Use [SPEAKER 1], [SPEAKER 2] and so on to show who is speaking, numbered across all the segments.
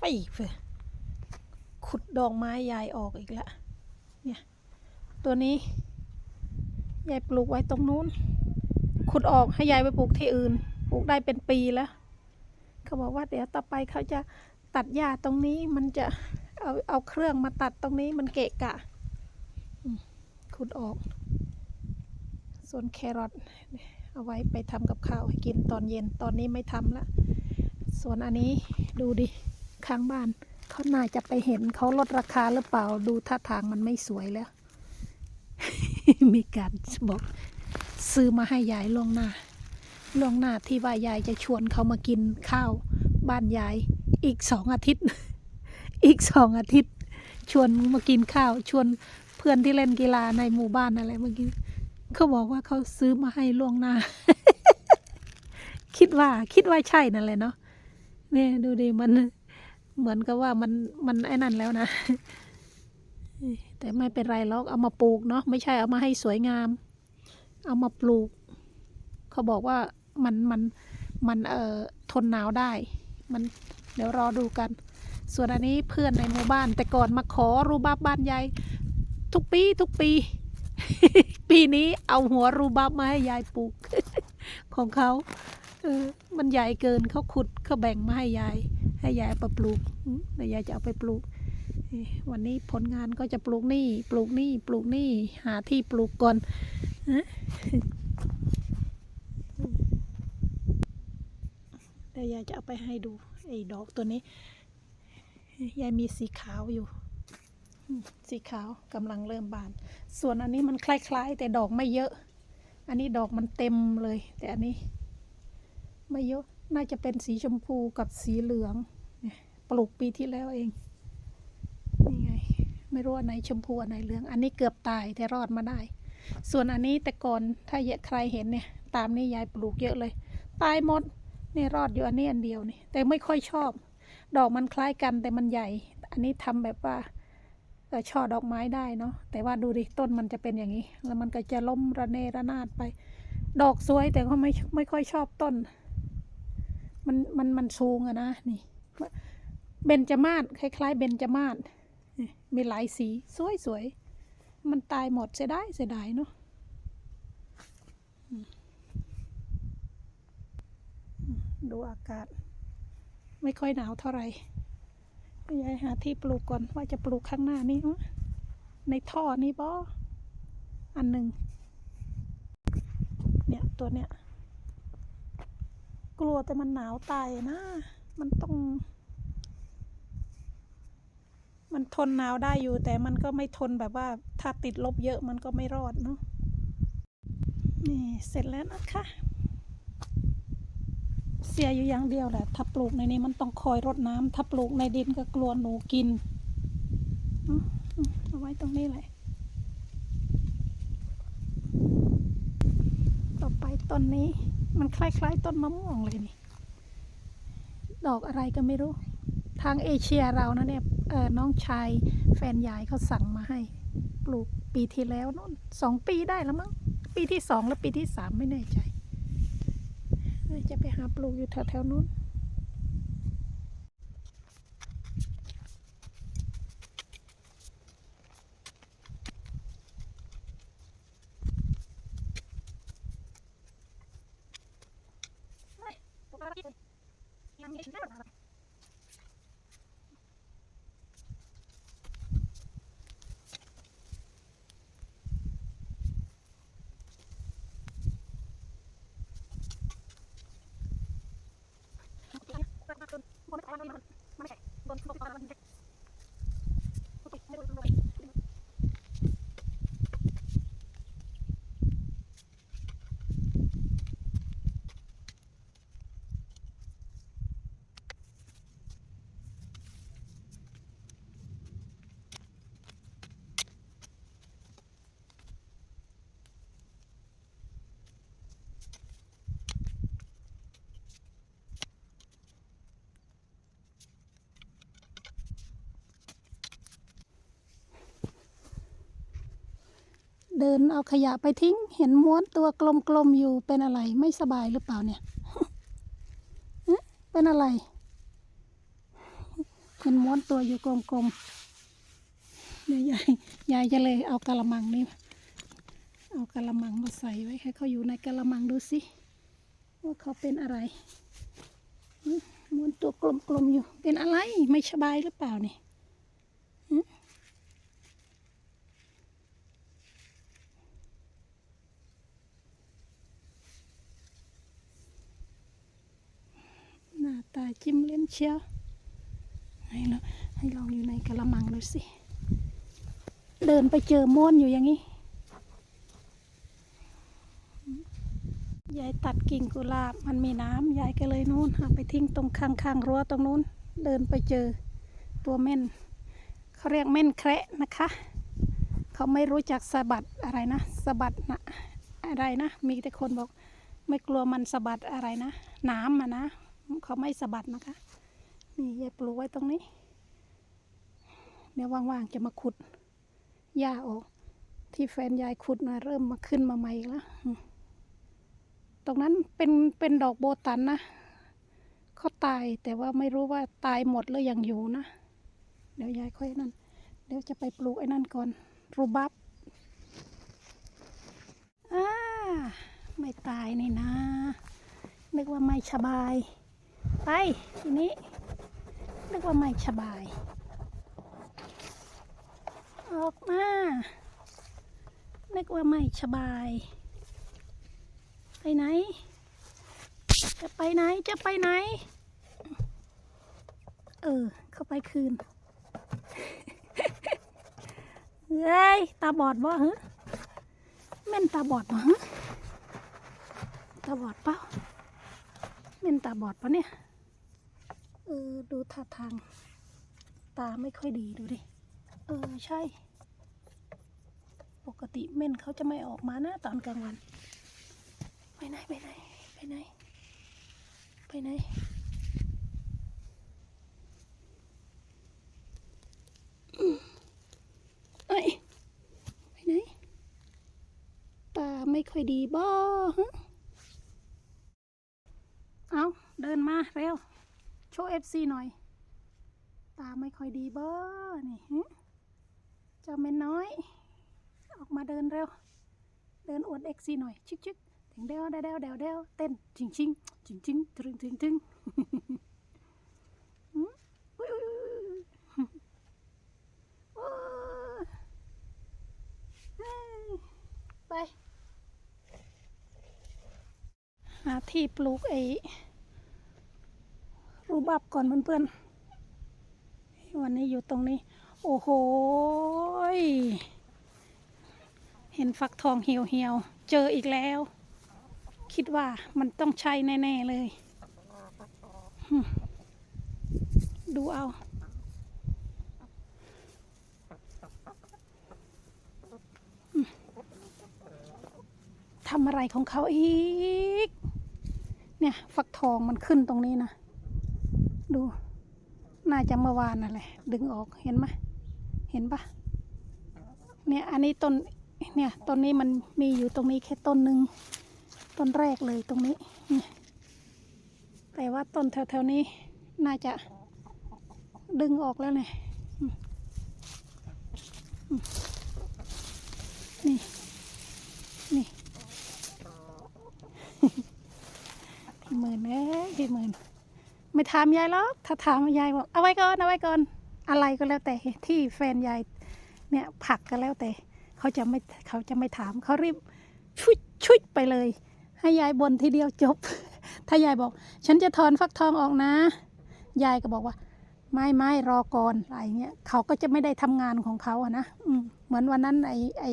[SPEAKER 1] ไปขุดดอกไม้ยายออกอีกล้วเนี่ยตัวนี้ยายปลูกไว้ตรงนู้น ขุดออกให้ยายไปปลูกที่อื่น ปลูกได้เป็นปีแล้ว เขาบอกว่าเดี๋ยวต่อไปเขาจะตัดหญ้าตรงนี้มันจะเอาเอาเครื่องมาตัดตรงนี้มันเกะกะ ขุดออก ส่วนแครอทเอาไว้ไปทำกับข้าวให้กินตอนเย็นตอนนี้ไม่ทำละ ส่วนอันนี้ดูดิ ข้างบ้าน เขาน่าจะไปเห็นเขาลดราคาหรือเปล่าดูท่าทางมันไม่สวยแล้ว มีการบอกซื้อมาให้ยายล่วงหน้าล่วงหน้าที่ว่ายายจะชวนเขามากินข้าวบ้านยาย อีกสองอาทิตย์ อีกสองอาทิตย์ ชวนมากินข้าว ชวนเพื่อนที่เล่นกีฬาในหมู่บ้านอะไรเมื่อกี้เขาบอกว่าเขาซื้อมาให้ล่วงหน้า คิดว่าคิดว่าใช่นั่นแหละเนาะเนี่ยดูดิมัน เหมือนกับว่ามันมันไอ้นั่นแล้วนะ แต่ไม่เป็นไรหรอกเอามาปลูกเนาะไม่ใช่เอามาให้สวยงาม เอามาปลูก เขาบอกว่ามันมันมันเอ่อทนหนาวได้ มันเดี๋ยวรอดูกัน ส่วนอันนี้เพื่อนในหมู่บ้าน แต่ก่อนมาขอรูบับบ้านยายทุกปีทุกปี ปีนี้เอาหัวรูบับมาให้ยายปลูก ของเขาเออมันใหญ่เกินเขาขุดเขาแบ่งมาให้ยาย ให้ยายเอาไปปลูกแล้วยายจะเอาไปปลูก วันนี้ผลงานก็จะปลูกนี่ ปลูกนี่ ปลูกนี่ หาที่ปลูกก่อนฮะเดี๋ยายจะเอาไปให้ดูไอ้ดอกตัวนี้ ยายมีสีขาวอยู่ สีขาวกำลังเริ่มบาน ส่วนอันนี้มันคล้ายๆ แต่ดอกไม่เยอะ อันนี้ดอกมันเต็มเลย แต่อันนี้ไม่เยอะ น่าจะเป็นสีชมพูกับสีเหลือง ปลูกปีที่แล้วเอง นี่ไง ไม่รู้อันไหนชมพูอันไหนเหลือง อันนี้เกือบตายแต่รอดมาได้ ส่วนอันนี้แต่ก่อนถ้าใครเห็นเนี่ย ตามนี้ยายปลูกเยอะเลย ตายหมด นี่รอดอยู่อันนี้อันเดียวนี่ แต่ไม่ค่อยชอบ ดอกมันคล้ายกันแต่มันใหญ่ อันนี้ทำแบบว่าเออช่อดอกไม้ได้เนาะ แต่ว่าดูดิ ต้นมันจะเป็นอย่างนี้ แล้วมันก็จะล้มระเนระนาดไป ดอกสวยแต่ก็ไม่ไม่ค่อยชอบต้น มันมันมันสูงอะนะนี่เบญจมาศคล้ายๆเบญจมาศมีหลายสีสวยสวยๆมันตายหมดเสียดายเสียดายเนาะอืมอืมดูอากาศ ไม่ค่อยหนาวเท่าไหร่ยายหาที่ปลูกก่อนว่าจะปลูกข้างหน้านี้ในท่อนี้บ่อันหนึ่งเนี่ยตัวเนี้ย กลัวแต่มันหนาวตายนะ มันต้อง มันทนหนาวได้อยู่ แต่มันก็ไม่ทนแบบว่า ถ้าติดลบเยอะมันก็ไม่รอดเนาะนี่เสร็จแล้วนะคะ เสียอยู่อย่างเดียวแหละถ้าปลูกในนี้มันต้องคอยรดน้ำถ้าปลูกในดินก็กลัวหนูกินเอาเอาเอาไว้ตรงนี้แหละต่อไปต้นนี้ มันคล้าย ๆ ต้นมะม่วงเลยนี่ ดอกอะไรก็ไม่รู้ ทางเอเชียเรานะเนี่ยน้องชายแฟนยายเขาสั่งมาให้ ปลูกปีที่แล้วนู่นสองปีได้แล้วมั้ง ปีที่สองแล้วปีที่สามไม่แน่ใจ จะไปหาปลูกอยู่แถวๆนู้น เดินเอาขยะไปทิ้ง เห็นม้วนตัวกลมๆอยู่เป็นอะไรไม่สบายหรือเปล่าเนี่ยเป็นอะไรทมันม้วนตัวอยู่กลมๆเดี๋ยวยายยายจะเลยเอากระมังนี่เอากระมังมาใส่ไว้ให้เขาอยู่ในกระมังดูสิว่าเขาเป็นอะไรม้วนตัวกลมๆอยู่ เป็นอะไรไม่สบายหรือเปล่านี่หึหน้าตา จิ้มเล่นเชียวให้ลองให้ลองอยู่ในกระมังดูสิ เดินไปเจอม้วนอยู่อย่างนี้ ยายตัดกิ่งกุหลาบมันมีน้ำยายก็เลยนู้นเอาไปทิ้งตรงข้างๆรั้วตรงนู้น เดินไปเจอตัวเม่นเขาเรียกเม่นแคระนะคะเขาไม่รู้จักสะบัดอะไรนะสะบัดนะอะไรนะ มีแต่คนบอกไม่กลัวมันสะบัดอะไรนะน้ำอะนะ เขาไม่สะบัดนะคะ นี่ยายปลูกไว้ตรงนี้ เดี๋ยวว่างๆจะมาขุดหญ้าออก ที่แฟนยายขุดมาเริ่มมาขึ้นมาใหม่แล้ว ตรงนั้นเป็นเป็นดอกโบตันนะเขาตายแต่ว่าไม่รู้ว่าตายหมดหรือยังอยู่นะ เดี๋ยวยายค่อยนั่น เดี๋ยวจะไปปลูกไอ้นั่นก่อน รูบับอ่าไม่ตายนี่นะ นึกว่าไม่สบาย ไป ทีนี้นึกว่าไม่สบาย ออกมานึกว่าไม่สบาย ไปไหน จะไปไหนจะไปไหน เออ เข้าไปคืนเฮ้ยตาบอดบ่ฮะแม่นตาบอดบ่ฮะตาบอดเปล่า เม่นตาบอดปะเนี่ย เออ ดูท่าทาง ตาไม่ค่อยดีดูดิ เออ ใช่ ปกติเม่นเขาจะไม่ออกมานะตอนกลางวัน ไปไหน ไปไหน ไปไหน ไปไหน อืมเอ้ย ไปไหน ตาไม่ค่อยดีบ่ฮะ เดินมาเร็ว โชว์เอฟซีหน่อย ตาไม่ค่อยดีเบ่นี่ฮะเจ้าเม่นน้อย ออกมาเดินเร็ว เดินอวดเอ็กซีหน่อย ชิกชิกถึงเดวเดวเดวเดวเต้นจิงจิงจิงจิงตรึงตรึงตรึงไปหาที่ปลูกไอู้บับก่อนเพื่อนๆ วันนี้อยู่ตรงนี้ โอ้โห เห็นฟักทองเหี่ยวเหี่ยวๆ เจออีกแล้ว คิดว่ามันต้องใช่แน่ ๆ เลย ดูเอาทำอะไรของเขาอีก เนี่ย ฟักทองมันขึ้นตรงนี้นะ ดู น่าจะเมื่อวานนั่นแหละ ดึงออกเห็นไหมเห็นปะเนี่ยอันนี้ต้นเนี่ยต้นนี้มันมีอยู่ตรงนี้แค่ต้นหนึ่งต้นแรกเลยตรงนี้เนี่ยแต่ว่าต้นแถวๆนี้น่าจะดึงออกแล้วเนี่ยนี่ นี่พี่หมื่นเอ้ยพี่หมื่น ไม่ถามยายหรอกถ้าถามยายบอกเอาไว้ก่อนเอาไว้ก่อนอะไรก็แล้วแต่ที่แฟนยายเนี่ยผักก็แล้วแต่ เขาจะไม่เขาจะไม่ถามเขารีบชุดชุดไปเลย ให้ยายบนทีเดียวจบ ถ้ายายบอก ฉันจะถอนฟักทองออกนะ ยายก็บอกว่า ไม่ไม่รอก่อนอะไรเงี้ยเขาก็จะไม่ได้ทำงานของเขาอะนะอืเหมือนวันนั้นไอไอ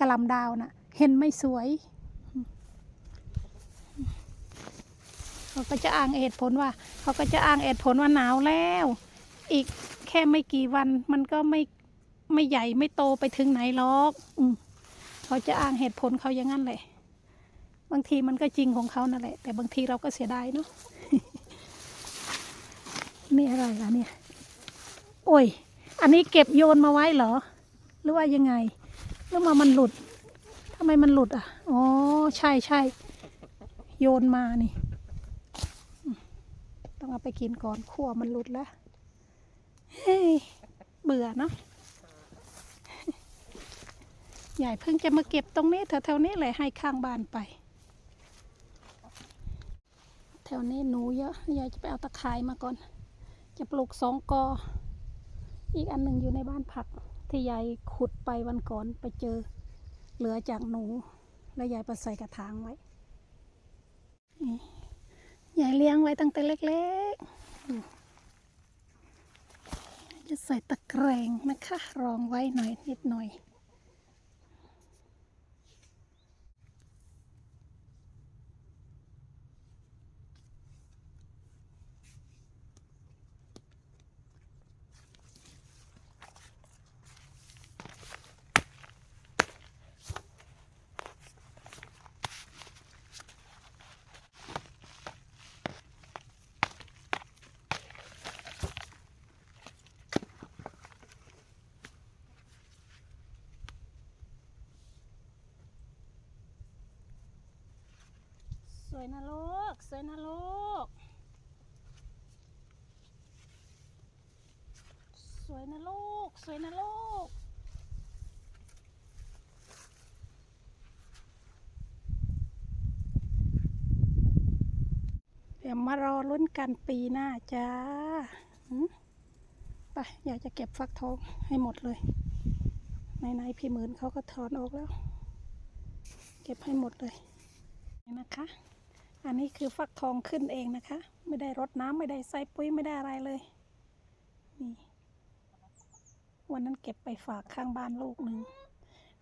[SPEAKER 1] กระลำดาวนะเห็นไม่สวย เขาก็จะอ้างเหตุผลว่า เขาก็จะอ้างเหตุผลว่าหนาวแล้ว อีกแค่ไม่กี่วันมันก็ไม่ไม่ใหญ่ไม่โตไปถึงไหนหรอกอืเขาจะอ้างเหตุผลเขาอย่างนั้นแหละ บางทีมันก็จริงของเขานั่นแหละ แต่บางทีเราก็เสียดายเนาะนี่อะไรล่ะเนี่ย โอ้ย อันนี้เก็บโยนมาไว้เหรอ หรือว่ายังไง หรือว่ามันหลุดทำไมมันหลุดอะ อ๋อ ใช่ใช่ โยนมานี่ ต้องเอาไปกินก่อนขั้วมันหลุดแล้วเฮ้ยเบื่อเนาะยายเพิ่งจะมาเก็บตรงนี้แถวๆนี้เลยให้ข้างบ้านไป แถวนี้หนูเยอะยายจะไปเอาตะไคร้มาก่อน จะปลูกสองกอ อีกอันหนึ่งอยู่ในบ้านผัก ที่ยายขุดไปวันก่อนไปเจอ เหลือจากหนู แล้วยายไปใส่กระถางไว้นี่ ยายเลี้ยงไว้ตั้งแต่เล็กๆจะใส่ตะแกรงนะคะ รองไว้หน่อยนิดหน่อย วยนะลูก สวยนะลูก สวยนะลูก สวยนะลูก เดี๋ยวมารอลุ้นกันปีหน้าจ้าไปอยากจะเก็บฟักทองให้หมดเลยไหนพี่หมื่นเขาก็ถอนออกแล้ว เก็บให้หมดเลยนี่นะคะ อันนี้คือฟักทองขึ้นเองนะคะ ไม่ได้รดน้ำไม่ได้ใส่ปุ๋ยไม่ได้อะไรเลยนี่วันนั้นเก็บไปฝากข้างบ้านลูกหนึ่ง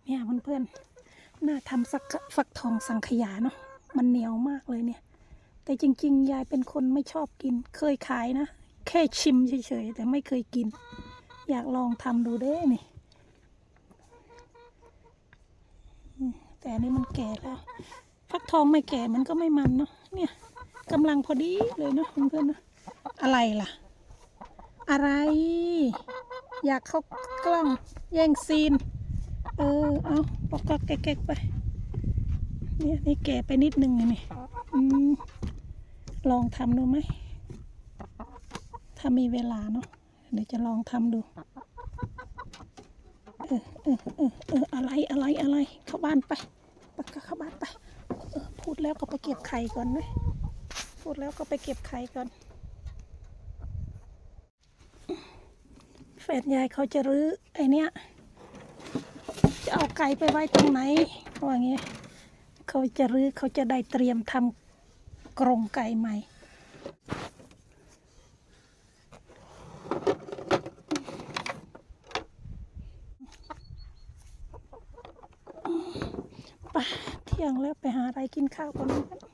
[SPEAKER 1] เนี่ยเพื่อนๆน่าทำสักฟักทองสังขยาเนาะมันเหนียวมากเลยเนี่ย แต่จริง ๆ ยายเป็นคนไม่ชอบกิน เคยขายนะ แค่ชิมเฉยๆแต่ไม่เคยกิน อยากลองทำดูเด้นี่อืมแต่อันนี้มันแก่แล้ว ฟักทองไม่แก่มันก็ไม่มันเนาะเนี่ยกำลังพอดีเลยเนาะเพื่อนๆเนาะอะไรล่ะ อะไร อยากเข้ากล้องแย่งซีน เออเอาปอกก็แก๊กไป เนี่ยนี่แก่ไปนิดนึงไงนี่อืมลองทำดูไหมถ้ามีเวลาเนาะเดี๋ยวจะลองทำดูเออเออเออเอออะไรอะไรอะไรเข้าบ้านไปไปก็เข้าบ้านไป พูดแล้วก็ไปเก็บไข่ก่อนไหมพูดแล้วก็ไปเก็บไข่ก่อน แฟนยายเขาจะรื้อไอเนี้ยจะเอาไก่ไปไว้ตรงไหนว่าอย่างเงี้ยเขาจะรื้อเขาจะได้เตรียมทำกรงไก่ใหม่ ไปหาอะไรกินข้าวก่อนนะ